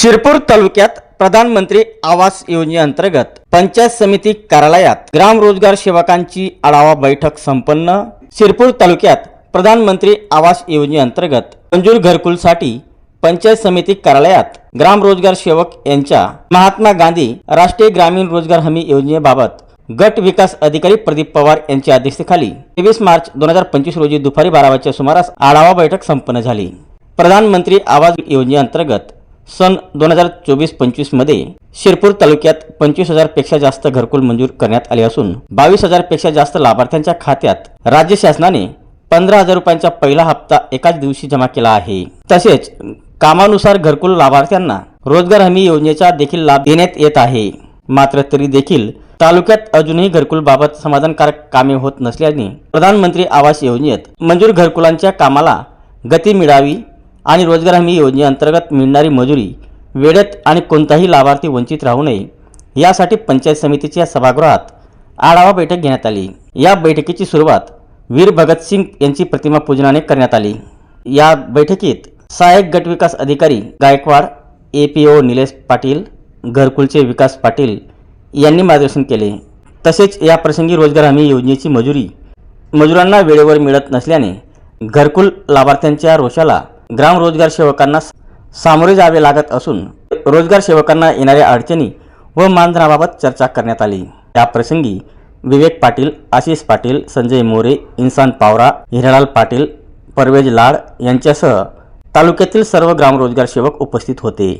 शिरपूर तालुक्यात प्रधानमंत्री आवास योजनेअंतर्गत पंचायत समिती कार्यालयात ग्राम रोजगार सेवकांची आढावा बैठक संपन्न. शिरपूर तालुक्यात प्रधानमंत्री आवास योजनेअंतर्गत मंजूर घरकुलसाठी पंचायत समिती कार्यालयात ग्राम रोजगार सेवक यांच्या महात्मा गांधी राष्ट्रीय ग्रामीण रोजगार हमी योजनेबाबत गट विकास अधिकारी प्रदीप पवार यांच्या अध्यक्षतेखाली तेवीस मार्च दोन हजार पंचवीस रोजी दुपारी बारा वाजच्या सुमारास आढावा बैठक संपन्न झाली. प्रधानमंत्री आवास योजनेअंतर्गत सन दोन हजार चोवीस पंचवीसमध्ये शिरपूर तालुक्यात पंचवीस हजारपेक्षा जास्त घरकुल मंजूर करण्यात आले असून बावीस हजारपेक्षा जास्त लाभार्थ्यांच्या खात्यात राज्य शासनाने पंधरा हजार रुपयांचा पहिला हप्ता एकाच दिवशी जमा केला आहे. तसेच कामानुसार घरकुल लाभार्थ्यांना रोजगार हमी योजनेचा देखील लाभ देण्यात येत आहे. मात्र तरी देखील तालुक्यात अजूनही घरकुलबाबत समाधानकारक कामे होत नसल्याने प्रधानमंत्री आवास योजनेत मंजूर घरकुलांच्या कामाला गती मिळावी आणि रोजगार हमी योजनेअंतर्गत मिळणारी मजुरी वेळेत आणि कोणताही लाभार्थी वंचित राहू नये यासाठी पंचायत समितीच्या सभागृहात आढावा बैठक घेण्यात आली. या बैठकीची सुरुवात वीर भगतसिंग यांची प्रतिमा पूजनाने करण्यात आली. या बैठकीत सहाय्यक गटविकास अधिकारी Gaikwad A P O Nilesh Patil घरकुलचे विकास पाटील यांनी मार्गदर्शन केले. तसेच या प्रसंगी रोजगार हमी योजनेची मजुरी मजुरांना वेळेवर मिळत नसल्याने घरकुल लाभार्थ्यांच्या रोषाला ग्राम रोजगार सेवकांना सामोरे जावे लागत असून रोजगार सेवकांना येणाऱ्या अडचणी व मानधनाबाबत चर्चा करण्यात आली. या प्रसंगी विवेक पाटील आशिष पाटील संजय मोरे इन्सान पावरा हिरालाल पाटील परवेज लाड यांच्यासह तालुक्यातील सर्व ग्रामरोजगार सेवक उपस्थित होते.